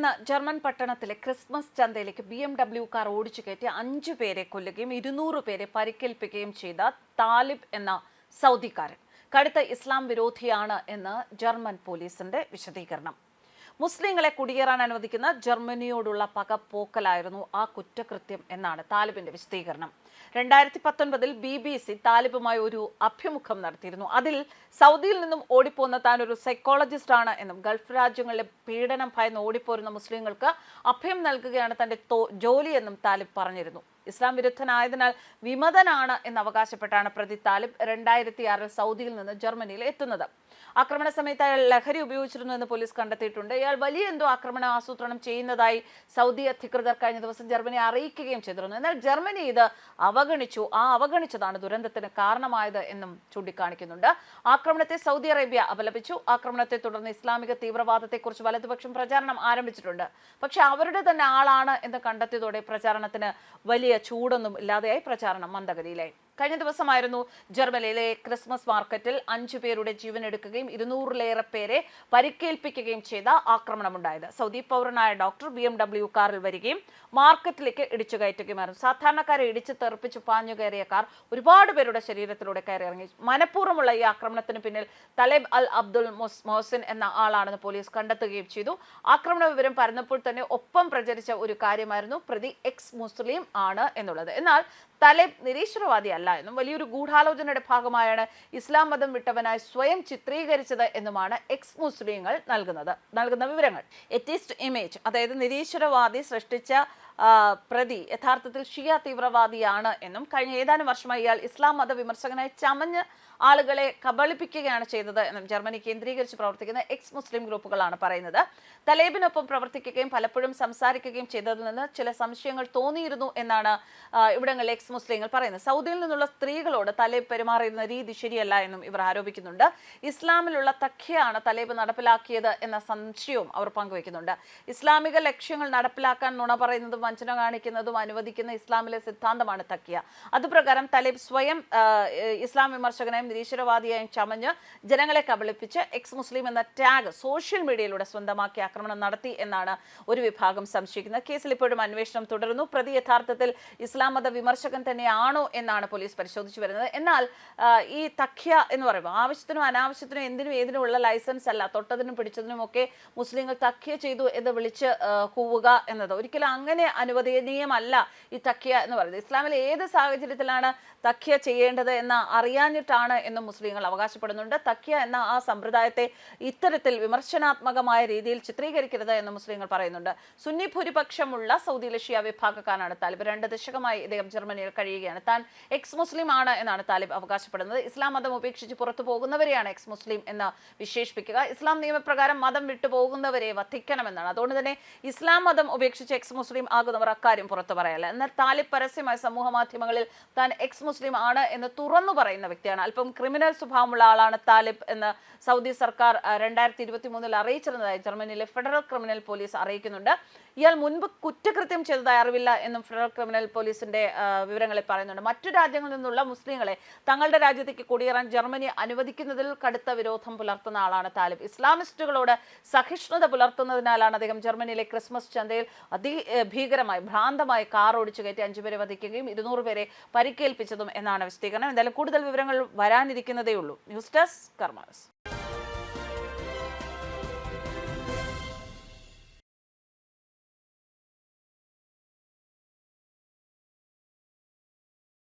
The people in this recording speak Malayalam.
എന്ന ജർമ്മൻ പട്ടണത്തിലെ ക്രിസ്മസ് ചന്തയിലേക്ക് ബി എം ഡബ്ല്യു കാർ ഓടിച്ചു കയറ്റി അഞ്ചു പേരെ കൊല്ലുകയും ഇരുന്നൂറ് പേരെ പരിക്കേൽപ്പിക്കുകയും ചെയ്ത താലിബ് എന്ന സൗദിക്കാരൻ. കടുത്ത ഇസ്ലാം വിരോധിയാണ് എന്ന് ജർമ്മൻ പോലീസിന്റെ വിശദീകരണം. മുസ്ലിങ്ങളെ കുടിയേറാൻ അനുവദിക്കുന്ന ജർമ്മനിയോടുള്ള പകപ്പോക്കലായിരുന്നു ആ കുറ്റകൃത്യം എന്നാണ് താലിബിന്റെ വിശദീകരണം. രണ്ടായിരത്തി പത്തൊൻപതിൽ ബി ബി സി താലിബുമായി ഒരു അഭിമുഖം നടത്തിയിരുന്നു. അതിൽ സൗദിയിൽ നിന്നും ഓടിപ്പോന്ന താൻ ഒരു സൈക്കോളജിസ്റ്റ് ആണ് എന്നും ഗൾഫ് രാജ്യങ്ങളിലെ പീഡനം ഭയന്ന് ഓടിപ്പോരുന്ന മുസ്ലിങ്ങൾക്ക് അഭയം നൽകുകയാണ് തന്റെ ജോലി ജോലിയെന്നും താലിബ് പറഞ്ഞിരുന്നു. ഇസ്ലാം വിരുദ്ധനായതിനാൽ വിമതനാണ് എന്ന് അവകാശപ്പെട്ടാണ് പ്രതി താലിബ് രണ്ടായിരത്തി ആറിൽ സൗദിയിൽ നിന്ന് ജർമ്മനിയിൽ എത്തുന്നത്. ആക്രമണ സമയത്ത് അയാൾ ലഹരി ഉപയോഗിച്ചിരുന്നു എന്ന് പോലീസ് കണ്ടെത്തിയിട്ടുണ്ട്. ഇയാൾ വലിയ എന്തോ ആക്രമണം ആസൂത്രണം ചെയ്യുന്നതായി സൗദി അധികൃതർ കഴിഞ്ഞ ദിവസം ജർമ്മനി അറിയിക്കുകയും ചെയ്തിരുന്നു. എന്നാൽ ജർമ്മനി ഇത് അവഗണിച്ചു ആ അവഗണിച്ചതാണ് ദുരന്തത്തിന് കാരണമായത് എന്നും ചൂണ്ടിക്കാണിക്കുന്നുണ്ട്. ആക്രമണത്തെ സൗദി അറേബ്യ അപലപിച്ചു. ആക്രമണത്തെ തുടർന്ന് ഇസ്ലാമിക തീവ്രവാദത്തെക്കുറിച്ച് വലതുപക്ഷം പ്രചാരണം ആരംഭിച്ചിട്ടുണ്ട്. പക്ഷെ അവരുടെ തന്നെ ആളാണ് എന്ന് കണ്ടെത്തിയതോടെ പ്രചാരണത്തിന് വലിയ ചൂടൊന്നും ഇല്ലാതെയായി പ്രചാരണം മന്ദഗതിയിലായി. കഴിഞ്ഞ ദിവസമായിരുന്നു ജർമ്മനിയിലെ ക്രിസ്മസ് മാർക്കറ്റിൽ അഞ്ചു പേരുടെ ജീവൻ എടുക്കുകയും ഇരുന്നൂറിലേറെ പേരെ പരിക്കേൽപ്പിക്കുകയും ചെയ്ത ആക്രമണമുണ്ടായത്. സൗദി പൗരനായ ഡോക്ടർ ബി എം ഡബ്ല്യു കാറിൽ വരികയും മാർക്കറ്റിലേക്ക് ഇടിച്ചു കയറ്റുകയുമായിരുന്നു. സാധാരണക്കാരെ ഇടിച്ച് തെറിപ്പിച്ച് പാഞ്ഞു കയറിയ കാർ ഒരുപാട് പേരുടെ ശരീരത്തിലൂടെ കയറി ഇറങ്ങി. മനഃപൂർവമുള്ള ഈ ആക്രമണത്തിന് പിന്നിൽ തലേബ് അൽ അബ്ദുൽ മൊഹസിൻ എന്ന ആളാണെന്ന് പോലീസ് കണ്ടെത്തുകയും ചെയ്തു. ആക്രമണ വിവരം പരന്നപ്പോൾ തന്നെ ഒപ്പം പ്രചരിച്ച ഒരു കാര്യമായിരുന്നു പ്രതി എക്സ് മുസ്ലിം ആണ് എന്നുള്ളത്. എന്നാൽ തലേബ് നിരീശ്വരവാദി അല്ല എന്നും വലിയൊരു ഗൂഢാലോചനയുടെ ഭാഗമായാണ് ഇസ്ലാം മതം വിട്ടവനായി സ്വയം ചിത്രീകരിച്ചത് എന്നുമാണ് എക്സ് മുസ്ലിങ്ങൾ നൽകുന്നത്. നൽകുന്ന വിവരങ്ങൾ. എറ്റീസ്റ്റ് ഇമേജ് അതായത് നിരീശ്വരവാദി സൃഷ്ടിച്ച പ്രതി യഥാർത്ഥത്തിൽ ഷിയ തീവ്രവാദിയാണ് എന്നും കഴിഞ്ഞ ഏതാനും വർഷമായി ഇയാൾ ഇസ്ലാം മത വിമർശകനായി ചമഞ്ഞ് ആളുകളെ കബളിപ്പിക്കുകയാണ് ചെയ്തത് എന്നും ജർമ്മനി കേന്ദ്രീകരിച്ച് പ്രവർത്തിക്കുന്ന എക്സ് മുസ്ലിം ഗ്രൂപ്പുകളാണ് പറയുന്നത്. തലേബിനൊപ്പം പ്രവർത്തിക്കുകയും പലപ്പോഴും സംസാരിക്കുകയും ചെയ്തതിൽ നിന്ന് ചില സംശയങ്ങൾ തോന്നിയിരുന്നു എന്നാണ് ഇവിടങ്ങളിലെ എക്സ് മുസ്ലിങ്ങൾ പറയുന്നത്. സൗദിയിൽ നിന്നുള്ള സ്ത്രീകളോട് തലേബ് പെരുമാറിയിരുന്ന രീതി ശരിയല്ല എന്നും ഇവർ ആരോപിക്കുന്നുണ്ട്. ഇസ്ലാമിലുള്ള തഖ്യയാണ് തലേബ് നടപ്പിലാക്കിയത് എന്ന സംശയവും അവർ പങ്കുവയ്ക്കുന്നുണ്ട്. ഇസ്ലാമിക ലക്ഷ്യങ്ങൾ നടപ്പിലാക്കാൻ നുണ പറയുന്നതും വഞ്ചന കാണിക്കുന്നതും അനുവദിക്കുന്ന ഇസ്ലാമിലെ സിദ്ധാന്തമാണ് തക്കിയ. അതുപ്രകാരം തലേബ് സ്വയം ഇസ്ലാം വിമർശകനായും നിരീശ്വരവാദിയായും ചമഞ്ഞ് ജനങ്ങളെ കബളിപ്പിച്ച് എക്സ് മുസ്ലിം എന്ന ടാഗ് സോഷ്യൽ മീഡിയയിലൂടെ സ്വന്തമാക്കി ആക്രമണം നടത്തി എന്നാണ് ഒരു വിഭാഗം സംശയിക്കുന്നത്. കേസിൽ ഇപ്പോഴും അന്വേഷണം തുടരുന്നു. പ്രതി യഥാർത്ഥത്തിൽ ഇസ്ലാം മത വിമർശകൻ തന്നെയാണോ എന്നാണ് പോലീസ് പരിശോധിച്ചു വരുന്നത്. എന്നാൽ ഈ തഖ്യ എന്ന് പറയുമ്പോൾ ആവശ്യത്തിനും അനാവശ്യത്തിനും എന്തിനും ഏതിനും ഉള്ള ലൈസൻസ് അല്ല. തൊട്ടതിനും പിടിച്ചതിനും ഒക്കെ മുസ്ലിങ്ങൾ തഖ്യ ചെയ്തു എന്ന് വിളിച്ച് കൂവുക എന്നത്. ഒരിക്കലും അങ്ങനെ അനുവദനീയമല്ല ഈ തക്കിയ എന്ന് പറയുന്നത്. ഇസ്ലാമിൽ ഏത് സാഹചര്യത്തിലാണ് തക്കിയ ചെയ്യേണ്ടത് എന്ന് അറിയാഞ്ഞിട്ടാണ് എന്നും മുസ്ലിങ്ങൾ അവകാശപ്പെടുന്നുണ്ട്. തക്കിയ എന്ന ആ സമ്പ്രദായത്തെ ഇത്തരത്തിൽ വിമർശനാത്മകമായ രീതിയിൽ ചിത്രീകരിക്കരുത് എന്ന് മുസ്ലിങ്ങൾ പറയുന്നുണ്ട്. സുന്നി ഭൂരിപക്ഷമുള്ള സൗദി ഷിയ വിഭാഗക്കാരാണ് താലിബ്. രണ്ട് ദശകമായി ഇദ്ദേഹം ജർമ്മനിയിൽ കഴിയുകയാണ്. താൻ എക്സ് മുസ്ലിം ആണ് എന്നാണ് താലിബ് അവകാശപ്പെടുന്നത്. ഇസ്ലാം മതം ഉപേക്ഷിച്ച് പുറത്തു പോകുന്നവരെയാണ് എക്സ് മുസ്ലിം എന്ന് വിശേഷിപ്പിക്കുക. ഇസ്ലാം നിയമപ്രകാരം മതം വിട്ടുപോകുന്നവരെ വധിക്കണമെന്നാണ്. അതുകൊണ്ട് തന്നെ ഇസ്ലാം മതം ഉപേക്ഷിച്ച് എക്സ് മുസ്ലിം ആകുന്നവർ അക്കാര്യം പുറത്തു പറയല്ല? എന്നാൽ താലിബ് പരസ്യമായി സമൂഹ മാധ്യമങ്ങളിൽ താൻ എക്സ് മുസ്ലിം ആണ് എന്ന് തുറന്നു പറയുന്ന വ്യക്തിയാണ്. അല്പം ക്രിമിനൽ സ്വഭാവമുള്ള ആളാണ് താലിബ് എന്ന് സൗദി സർക്കാർ രണ്ടായിരത്തി ഇരുപത്തി മൂന്നിൽ അറിയിച്ചിരുന്നതായി ജർമ്മനിയിലെ ഫെഡറൽ ക്രിമിനൽ പോലീസ് അറിയിക്കുന്നുണ്ട്. ഇയാൾ മുൻപ് കുറ്റകൃത്യം ചെയ്തതായി അറിവില്ല എന്നും ഫെഡറൽ ക്രിമിനൽ പോലീസിന്റെ വിവരങ്ങളിൽ പറയുന്നുണ്ട്. മറ്റു രാജ്യങ്ങളിൽ നിന്നുള്ള മുസ്ലിങ്ങളെ തങ്ങളുടെ രാജ്യത്തേക്ക് കുടിയേറാൻ ജർമ്മനി അനുവദിക്കുന്നതിൽ കടുത്ത വിരോധം പുലർത്തുന്ന ആളാണ് താലിബ്. ഇസ്ലാമിസ്റ്റുകളോട് സഹിഷ്ണുത പുലർത്തുന്നതിനാലാണ് അദ്ദേഹം ജർമ്മനിയിലെ ക്രിസ്മസ് ചന്തയിൽ അതി ഭീകരമായി ഭ്രാന്തമായി കാർ ഓടിച്ചു കയറ്റി അഞ്ചുപേരെ വധിക്കുകയും ഇരുന്നൂറ് പേരെ പരിക്കേൽപ്പിച്ചതും എന്നാണ് വിശദീകരണം. എന്തായാലും കൂടുതൽ വിവരങ്ങൾ വരാനിരിക്കുന്നതേ ഉള്ളൂ ന്യൂസ് ഡെസ്ക് കർമാസ്